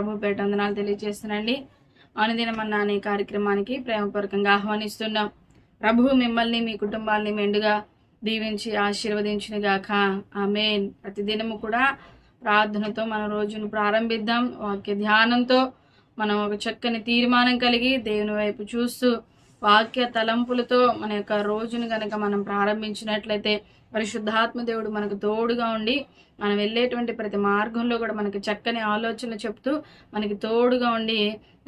ప్రభు పేట వందనాలు తెలియజేస్తున్నాండి అనుదినమన్నా అనే కార్యక్రమానికి ప్రేమపూర్వకంగా ఆహ్వానిస్తున్నాం. ప్రభువు మిమ్మల్ని మీ కుటుంబాల్ని మెండుగా దీవించి ఆశీర్వదించిన గాక ఆమెన్. ప్రతిదినము కూడా ప్రార్థనతో మన రోజును ప్రారంభిద్దాం. వాక్య ధ్యానంతో మనం ఒక చక్కని తీర్మానం కలిగి దేవుని వైపు చూస్తూ వాక్య తలంపులతో మన యొక్క రోజును కనుక మనం ప్రారంభించినట్లయితే పరిశుద్ధాత్మ దేవుడు మనకు తోడుగా ఉండి మనం వెళ్ళేటువంటి ప్రతి మార్గంలో కూడా మనకి చక్కని ఆలోచనలు చెప్తూ మనకి తోడుగా ఉండి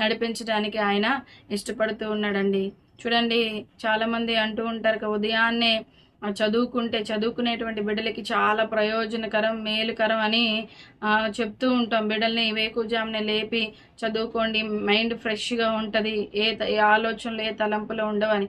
నడిపించడానికి ఆయన ఇష్టపడుతూ ఉన్నాడండి. చూడండి చాలామంది అంటూ ఉంటారు కదా ఉదయాన్నే చదువుకుంటే చదువుకునేటువంటి బిడ్డలకి చాలా ప్రయోజనకరం మేలుకరం అని చెప్తూ ఉంటాం. బిడ్డల్ని వేకుజామునే లేపి చదువుకోండి మైండ్ ఫ్రెష్గా ఉంటుంది ఏ ఏ ఆలోచనలు ఏ తలంపులు ఉండవని.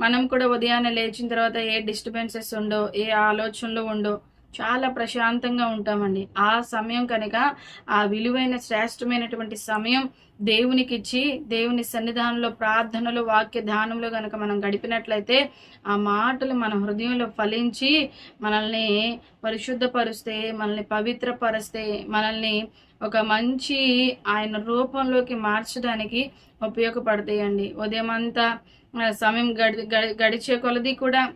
మనం కూడా ఉదయాన్నే లేచిన తర్వాత ఏ డిస్టర్బెన్సెస్ ఉండో ఏ ఆలోచనలు ఉండో చాలా ప్రశాంతంగా ఉంటామండి. ఆ సమయం కనుక ఆ విలువైన శ్రేష్టమైనటువంటి సమయం దేవునికి ఇచ్చి దేవుని సన్నిధానంలో ప్రార్థనలు వాక్య ధ్యానంలో కనుక మనం గడిపినట్లయితే ఆ మాటలు మన హృదయంలో ఫలించి మనల్ని పరిశుద్ధపరుస్తే మనల్ని పవిత్రపరిస్తే మనల్ని ఒక మంచి ఆయన రూపంలోకి మార్చడానికి ఉపయోగపడతాయండి. ఉదయం అంతా సమయం గడి గడి- గడిచే కొలది కూడా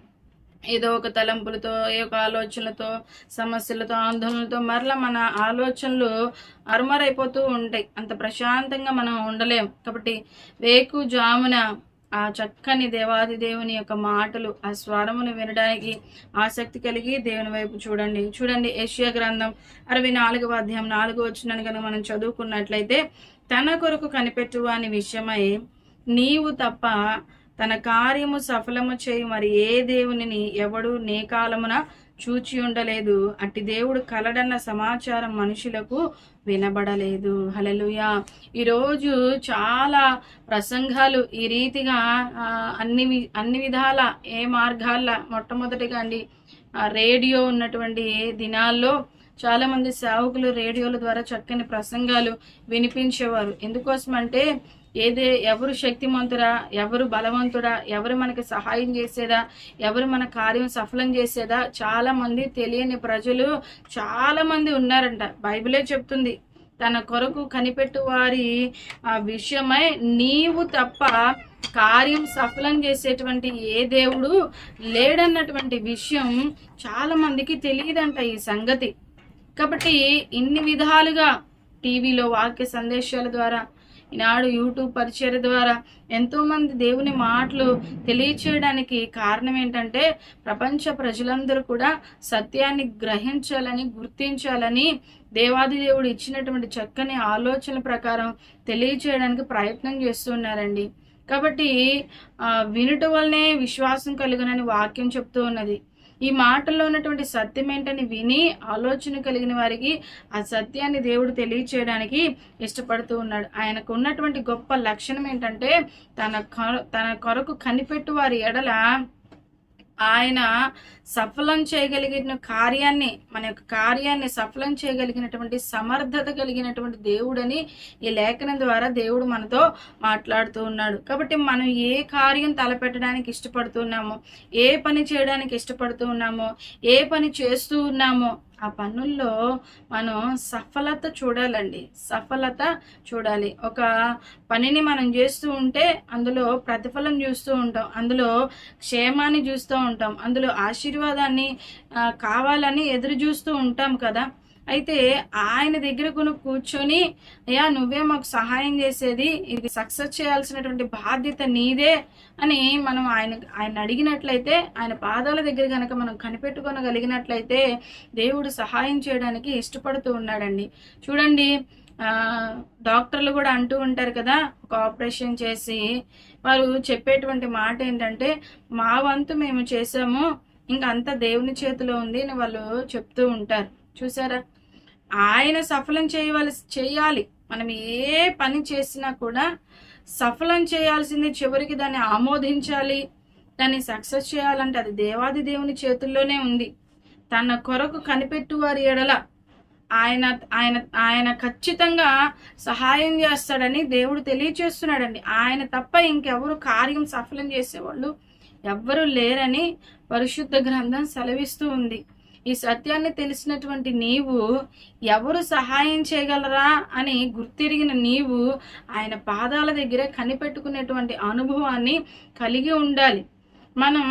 ఏదో ఒక తలంపులతో ఏ ఒక ఆలోచనలతో సమస్యలతో ఆందోళనలతో మరలా మన ఆలోచనలు అరుమరైపోతూ ఉంటాయి. అంత ప్రశాంతంగా మనం ఉండలేం. కాబట్టి వేకు జామున ఆ చక్కని దేవాది దేవుని యొక్క మాటలు ఆ స్వరమును వినడానికి ఆసక్తి కలిగి దేవుని వైపు చూడండి. చూడండి ఏషియా గ్రంథం అరవై నాలుగవ అధ్యాయం నాలుగు వచ్చినాను కనుక మనం చదువుకున్నట్లయితే తన కొరకు కనిపెట్టువాని విషయమై నీవు తప్ప తన కార్యము సఫలము చేయి మరి ఏ దేవునిని ఎవడు నే కాలమున చూచి ఉండలేదు. అట్టి దేవుడు కలడన్న సమాచారం మనుషులకు వినబడలేదు. హలలుయా ఈరోజు చాలా ప్రసంగాలు ఈ రీతిగా అన్ని వి- అన్ని విధాల ఏ మార్గాల మొట్టమొదటిగా అండి రేడియో ఉన్నటువంటి దినాల్లో చాలా మంది సేవకులు రేడియోల ద్వారా చక్కని ప్రసంగాలు వినిపించేవారు. ఎందుకోసం అంటే ఏదే ఎవరు శక్తిమంతుడా ఎవరు బలవంతుడా ఎవరు మనకి సహాయం చేసేదా ఎవరు మన కార్యం సఫలం చేసేదా చాలామంది తెలియని ప్రజలు చాలామంది ఉన్నారంట. బైబిలే చెప్తుంది తన కొరకు కనిపెట్టు వారి ఆ విషయమై నీవు తప్ప కార్యం సఫలం చేసేటువంటి ఏ దేవుడు లేడన్నటువంటి విషయం చాలా మందికి తెలియదంట ఈ సంగతి. కాబట్టి ఇన్ని విధాలుగా టీవీలో వాక్య సందేశాల ద్వారా ఈనాడు యూట్యూబ్ పరిచయ ద్వారా ఎంతోమంది దేవుని మాటలు తెలియచేయడానికి కారణం ఏంటంటే ప్రపంచ ప్రజలందరూ కూడా సత్యాన్ని గ్రహించాలని గుర్తించాలని దేవాది దేవుడు ఇచ్చినటువంటి చక్కని ఆలోచన ప్రకారం తెలియచేయడానికి ప్రయత్నం చేస్తున్నారండి కాబట్టి వినుట వల్లనే విశ్వాసం కలుగునని వాక్యం చెప్తూ ఉన్నది. ఈ మాటల్లో ఉన్నటువంటి సత్యం ఏంటని విని ఆలోచన కలిగిన వారికి ఆ సత్యాన్ని దేవుడు తెలియచేయడానికి ఇష్టపడుతూ ఉన్నాడు. ఆయనకు ఉన్నటువంటి గొప్ప లక్షణం ఏంటంటే తన కొర- తన కొరకు కనిపెట్టు వారి ఎడల ఆయన సఫలం చేయగలిగిన కార్యాన్ని మన యొక్క కార్యాన్ని సఫలం చేయగలిగినటువంటి సమర్థత కలిగినటువంటి దేవుడని ఈ లేఖనం ద్వారా దేవుడు మనతో మాట్లాడుతూ ఉన్నాడు. కాబట్టి మనం ఏ కార్యం తలపెట్టడానికి ఇష్టపడుతున్నామో ఏ పని చేయడానికి ఇష్టపడుతూ ఉన్నామో ఏ పని చేస్తూ ఉన్నామో ఆ పనుల్లో మనం సఫలత చూడాలండి. సఫలత చూడాలి. ఒక పనిని మనం చేస్తూ ఉంటే అందులో ప్రతిఫలం చూస్తూ ఉంటాం. అందులో క్షేమాన్ని చూస్తూ ఉంటాం. అందులో ఆశీర్వాదాన్ని కావాలని ఎదురు చూస్తూ ఉంటాం కదా. అయితే ఆయన దగ్గర కొను కూర్చొని అయ్యా నువ్వే మాకు సహాయం చేసేది ఇది సక్సెస్ చేయాల్సినటువంటి బాధ్యత నీదే అని మనం ఆయన ఆయన అడిగినట్లయితే ఆయన పాదాల దగ్గర కనుక మనం కనిపెట్టుకోగలిగినట్లయితే దేవుడు సహాయం చేయడానికి ఇష్టపడుతూ ఉన్నాడండి. చూడండి డాక్టర్లు కూడా అంటూ ఉంటారు కదా ఒక ఆపరేషన్ చేసి వారు చెప్పేటువంటి మాట ఏంటంటే మా వంతు మేము చేసాము ఇంకా అంతా దేవుని చేతిలో ఉంది అని వాళ్ళు చెప్తూ ఉంటారు. చూసారా? ఆయన సఫలం చేయవలసి చేయాలి. మనం ఏ పని చేసినా కూడా సఫలం చేయాల్సింది చివరికి దాన్ని ఆమోదించాలి. దాన్ని సక్సెస్ చేయాలంటే అది దేవాది దేవుని చేతుల్లోనే ఉంది. తన కొరకు కనిపెట్టు వారి ఎడల ఆయన ఆయన ఆయన ఖచ్చితంగా సహాయం చేస్తాడని దేవుడు తెలియచేస్తున్నాడండి. ఆయన తప్ప ఇంకెవరు కార్యం సఫలం చేసేవాళ్ళు ఎవ్వరూ లేరని పరిశుద్ధ గ్రంథం సెలవిస్తూ ఉంది. ఈ సత్యాన్ని తెలిసినటువంటి నీవు ఎవరు సహాయం చేయగలరా అని గుర్తిరిగిన నీవు ఆయన పాదాల దగ్గర కనిపెట్టుకునేటువంటి అనుభవాన్ని కలిగి ఉండాలి. మనం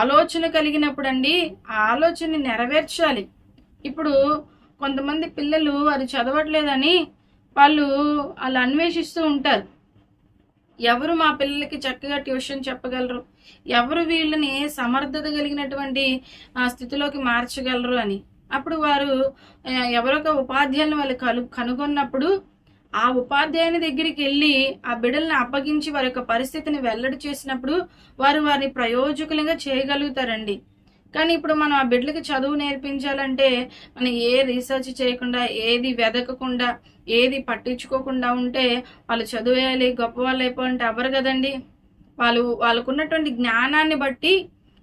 ఆలోచన కలిగినప్పుడండి ఆ ఆలోచనని నెరవేర్చాలి. ఇప్పుడు కొంతమంది పిల్లలు అది చదవట్లేదని వాళ్ళు వాళ్ళు అన్వేషిస్తూ ఉంటారు. ఎవరు మా పిల్లలకి చక్కగా ట్యూషన్ చెప్పగలరు? ఎవరు వీళ్ళని సమర్థత కలిగినటువంటి ఆ, స్థితిలోకి మార్చగలరు అని? అప్పుడు వారు ఎవరొక ఉపాధ్యాయులను వాళ్ళు కలు కనుగొన్నప్పుడు ఆ ఉపాధ్యాయుని దగ్గరికి వెళ్ళి ఆ బిడ్డల్ని అప్పగించి వారి యొక్క పరిస్థితిని వెల్లడి చేసినప్పుడు వారు వారిని ప్రయోజకులుగా చేయగలుగుతారండి. కానీ ఇప్పుడు మనం ఆ బిడ్డలకి చదువు నేర్పించాలంటే మనం ఏ రీసెర్చ్ చేయకుండా ఏది వెదకకుండా ఏది పట్టించుకోకుండా ఉంటే వాళ్ళు చదివేయాలి గొప్ప వాళ్ళు అయిపోయింటే ఎవరు కదండి? వాళ్ళు వాళ్ళకున్నటువంటి జ్ఞానాన్ని బట్టి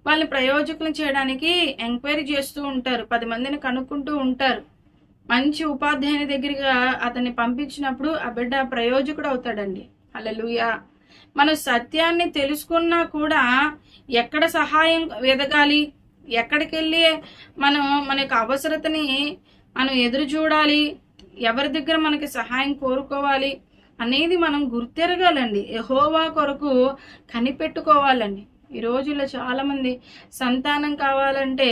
వాళ్ళని ప్రయోజకులు చేయడానికి ఎంక్వైరీ చేస్తూ ఉంటారు పది మందిని కనుక్కుంటూ ఉంటారు. మంచి ఉపాధ్యాయుని దగ్గరగా అతన్ని పంపించినప్పుడు ఆ బిడ్డ ప్రయోజకుడు అవుతాడండి. అలలుయా మన సత్యాన్ని తెలుసుకున్నా కూడా ఎక్కడ సహాయం ఎదగాలి ఎక్కడికి వెళ్ళి మనం మన యొక్క అవసరతని మనం ఎదురు చూడాలి ఎవరి దగ్గర మనకి సహాయం కోరుకోవాలి అనేది మనం గుర్తెరగాలండి. ఎహోవా కొరకు కనిపెట్టుకోవాలండి. ఈ రోజుల్లో చాలామంది సంతానం కావాలంటే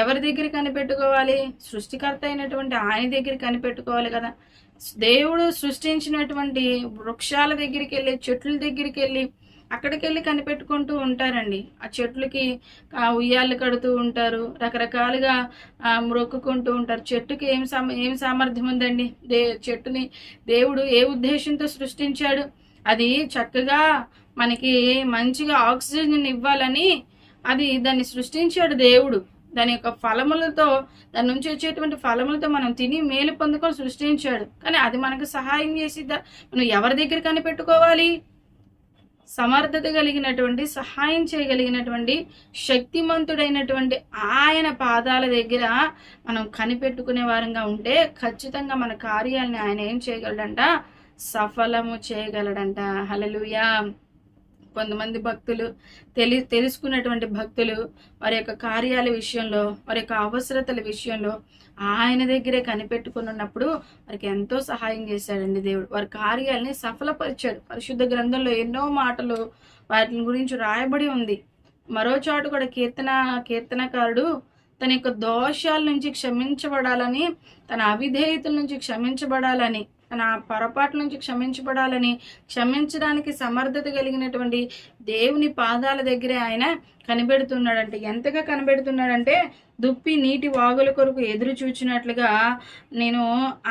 ఎవరి దగ్గర కనిపెట్టుకోవాలి? సృష్టికర్త అయినటువంటి ఆయన దగ్గర కనిపెట్టుకోవాలి కదా. దేవుడు సృష్టించినటువంటి వృక్షాల దగ్గరికి వెళ్ళి చెట్ల దగ్గరికి వెళ్ళి అక్కడికి వెళ్ళి కనిపెట్టుకుంటూ ఉంటారండి. ఆ చెట్లకి ఉయ్యాలు కడుతూ ఉంటారు. రకరకాలుగా ఆ, మొక్కుకుంటూ ఉంటారు. చెట్టుకి ఏం సమ ఏం సామర్థ్యం ఉందండి? దే చెట్టుని దేవుడు ఏ ఉద్దేశంతో సృష్టించాడు? అది చక్కగా మనకి మంచిగా ఆక్సిజన్ ఇవ్వాలని అది దాన్ని సృష్టించాడు దేవుడు. దాని యొక్క ఫలములతో దాని నుంచి వచ్చేటువంటి ఫలములతో మనం తిని మేలు పొందుకొని సృష్టించాడు. కానీ అది మనకు సహాయం చేసి మనం ఎవరి దగ్గర కనిపెట్టుకోవాలి? సమర్థత కలిగినటువంటి సహాయం చేయగలిగినటువంటి శక్తిమంతుడైనటువంటి ఆయన పాదాల దగ్గర మనం కనిపెట్టుకునే వారంగా ఉంటే ఖచ్చితంగా మన కార్యాలని ఆయన ఏం చేయగలడంట? సఫలము చేయగలడంట. హలలుయా కొంతమంది భక్తులు తెలి తెలుసుకున్నటువంటి భక్తులు వారి యొక్క కార్యాల విషయంలో వారి యొక్క అవసరతల విషయంలో ఆయన దగ్గరే కనిపెట్టుకుని ఉన్నప్పుడు వారికి ఎంతో సహాయం చేశాడండి దేవుడు. వారి కార్యాలని సఫలపరిచాడు. పరిశుద్ధ గ్రంథంలో ఎన్నో మాటలు వాటిని గురించి రాయబడి ఉంది. మరో చోటు కూడా కీర్తన కీర్తనకారుడు తన యొక్క దోషాల నుంచి క్షమించబడాలని తన అవిధేయతల నుంచి క్షమించబడాలని నా పొరపాటు నుంచి క్షమించబడాలని క్షమించడానికి సమర్థత కలిగినటువంటి దేవుని పాదాల దగ్గరే ఆయన కనిపెడుతున్నాడంటే. ఎంతగా కనిపెడుతున్నాడంటే దుప్పి నీటి వాగుల కొరకు ఎదురు చూచినట్లుగా నేను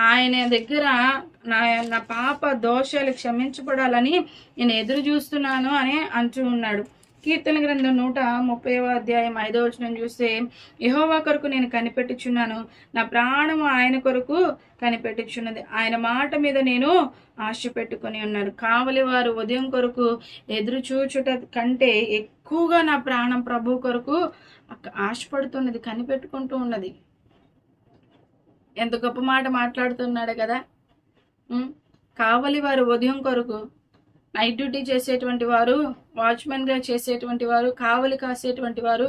ఆయన దగ్గర నా నా పాప దోషాలు క్షమించబడాలని నేను ఎదురు చూస్తున్నాను అని అంటూ ఉన్నాడు. కీర్తన గ్రంథం నూట ముప్పైవ అధ్యాయం ఐదో వచనం చూస్తే యహోవా కొరకు నేను కనిపెట్టుచున్నాను. నా ప్రాణము ఆయన కొరకు కనిపెట్టుచున్నది. ఆయన మాట మీద నేను ఆశ పెట్టుకొని ఉన్నాను. కావలి వారు ఉదయం కొరకు ఎదురు చూచుట కంటే ఎక్కువగా నా ప్రాణం ప్రభు కొరకు ఆశపడుతున్నది కనిపెట్టుకుంటూ ఉన్నది. ఎంత గొప్ప మాట మాట్లాడుతున్నాడు కదా. కావలి వారు ఉదయం కొరకు నైట్ డ్యూటీ చేసేటువంటి వారు వాచ్మెన్గా చేసేటువంటి వారు కావలి కాసేటువంటి వారు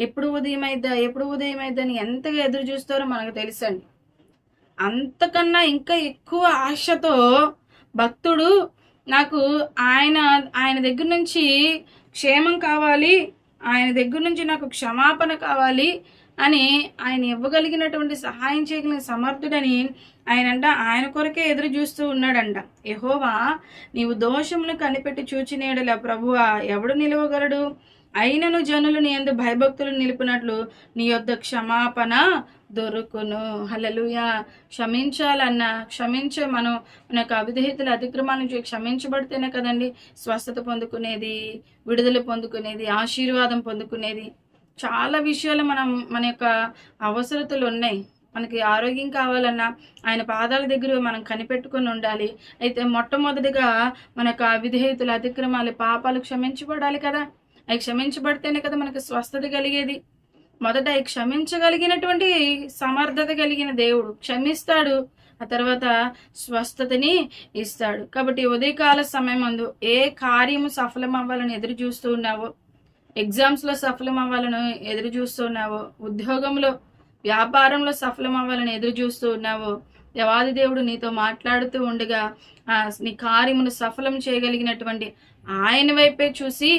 ఎప్పుడు ఉదయం అయిద్దా ఎప్పుడు ఉదయం అయిద్దా అని ఎంతగా ఎదురు చూస్తారో మనకు తెలుసండి. అంతకన్నా ఇంకా ఎక్కువ ఆశతో భక్తుడు నాకు ఆయన ఆయన దగ్గర నుంచి క్షేమం కావాలి ఆయన దగ్గర నుంచి నాకు క్షమాపణ కావాలి అని ఆయన ఇవ్వగలిగినటువంటి సహాయం చేయగలిగిన సమర్థుడని ఆయనంట ఆయన కొరకే ఎదురు చూస్తూ ఉన్నాడంట. ఎహోవా నీవు దోషమును కనిపెట్టి చూచినేడల ప్రభువా ఎవడు నిలవగలడు? అయినను జనులు నీ ఎందు భయభక్తులు నిలిపినట్లు నీ యొద్ద క్షమాపణ దొరుకును. హల్లెలూయా. క్షమించాలన్నా క్షమించే మనం మన యొక్క అవిధేయతల అతిక్రమాల నుంచి క్షమించబడితేనే కదండి స్వస్థత పొందుకునేది విడుదల పొందుకునేది ఆశీర్వాదం పొందుకునేది. చాలా విషయాలు మనం మన యొక్క అవసరతలు ఉన్నాయి. మనకి ఆరోగ్యం కావాలన్నా ఆయన పాదాల దగ్గర మనం కనిపెట్టుకొని ఉండాలి. అయితే మొట్టమొదటిగా మన యొక్క విధేయతలు అతిక్రమాలు పాపాలు క్షమించబడాలి కదా. అవి క్షమించబడితేనే కదా మనకు స్వస్థత కలిగేది. మొదట అవి క్షమించగలిగినటువంటి సమర్థత కలిగిన దేవుడు క్షమిస్తాడు. ఆ తర్వాత స్వస్థతని ఇస్తాడు. కాబట్టి ఉదయకాల సమయం అందు ఏ కార్యము సఫలం అవ్వాలని ఎదురు చూస్తూ ఉన్నావో ఎగ్జామ్స్లో సఫలం అవ్వాలని ఎదురు చూస్తూ ఉన్నావో ఉద్యోగంలో వ్యాపారంలో సఫలం అవ్వాలని ఎదురు చూస్తూ ఉన్నావో దేవాది దేవుడు నీతో మాట్లాడుతూ ఉండగా నీ కార్యమును సఫలం చేయగలిగినటువంటి ఆయన వైపే చూసి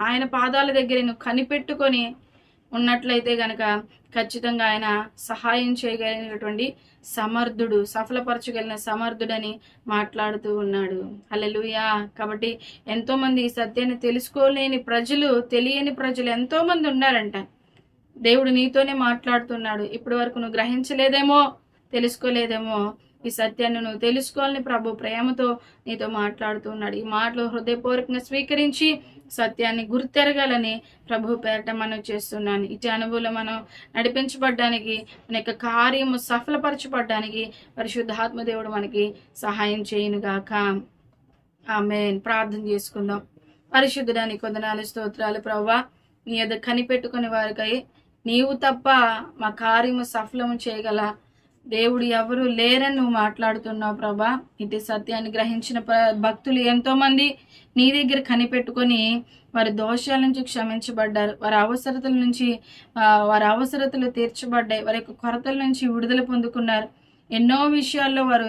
ఆయన పాదాల దగ్గర నువ్వు కనిపెట్టుకొని ఉన్నట్లయితే గనక ఖచ్చితంగా ఆయన సహాయం చేయగలిగినటువంటి సమర్థుడు సఫలపరచగలిగిన సమర్థుడని మాట్లాడుతూ ఉన్నాడు. అలలుయా కాబట్టి ఎంతో మంది ఈ సత్యాన్ని తెలుసుకోలేని ప్రజలు తెలియని ప్రజలు ఎంతో మంది ఉన్నారంట. దేవుడు నీతోనే మాట్లాడుతున్నాడు. ఇప్పటి వరకు నువ్వు గ్రహించలేదేమో తెలుసుకోలేదేమో. ఈ సత్యాన్ని నువ్వు తెలుసుకోవాలని ప్రభు ప్రేమతో నీతో మాట్లాడుతున్నాడు ఈ మాటలు హృదయపూర్వకంగా స్వీకరించి సత్యాన్ని గుర్తెరగాలని ప్రభు పేరట మనం చేస్తున్నాను. ఇటు అనుభవంలో మనం నడిపించబడ్డానికి మన యొక్క కార్యము సఫలపరచబడ్డానికి పరిశుద్ధాత్మ దేవుడు మనకి సహాయం చేయనుగాక. ఆమె ప్రార్థన చేసుకుందాం. పరిశుద్ధడానికి కొందనాలు స్తోత్రాలు ప్రవ్వా. నీ యొద్ద కనిపెట్టుకుని వారికై నీవు తప్ప మా కార్యము సఫలము చేయగల దేవుడు ఎవరు లేరని నువ్వు మాట్లాడుతున్నావు ప్రభా. ఇటు సత్యాన్ని గ్రహించిన ప్ర- భక్తులు ఎంతోమంది నీ దగ్గర కనిపెట్టుకొని వారి దోషాల నుంచి క్షమించబడ్డారు. వారి అవసరతల నుంచి వారి అవసరతలు తీర్చబడ్డాయి. వారి యొక్క కొరతల నుంచి విడుదల పొందుకున్నారు. ఎన్నో విషయాల్లో వారు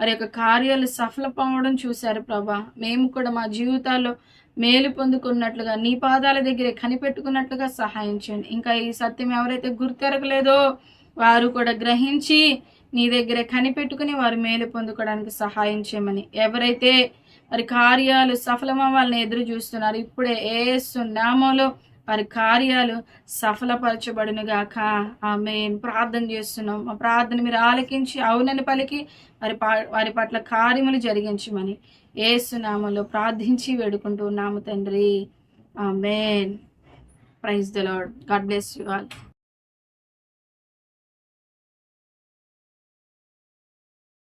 వారి యొక్క కార్యాలు సఫలపవడం చూశారు ప్రభా. మేము కూడా మా జీవితాల్లో మేలు పొందుకున్నట్లుగా నీ పాదాల దగ్గరే కనిపెట్టుకున్నట్లుగా సహాయం చేయండి. ఇంకా ఈ సత్యం ఎవరైతే గుర్తెరగలేదో వారు కూడా గ్రహించి నీ దగ్గర కనిపెట్టుకుని వారు మేలు పొందుకోవడానికి సహాయం చేయమని. ఎవరైతే వారి కార్యాలు సఫలమవ్వాలని ఎదురు చూస్తున్నారు ఇప్పుడే ఏసు నామంలో వారి కార్యాలు సఫలపరచబడునుగాక. ఆమె ప్రార్థన చేస్తున్నాం. మా ప్రార్థన మీరు ఆలకించి అవునని పలికి వారి వారి పట్ల కార్యములు జరిగించమని ఏసు నామంలో ప్రార్థించి వేడుకుంటూ ఉన్నాము తండ్రి. Amen. Praise the lord God bless you all.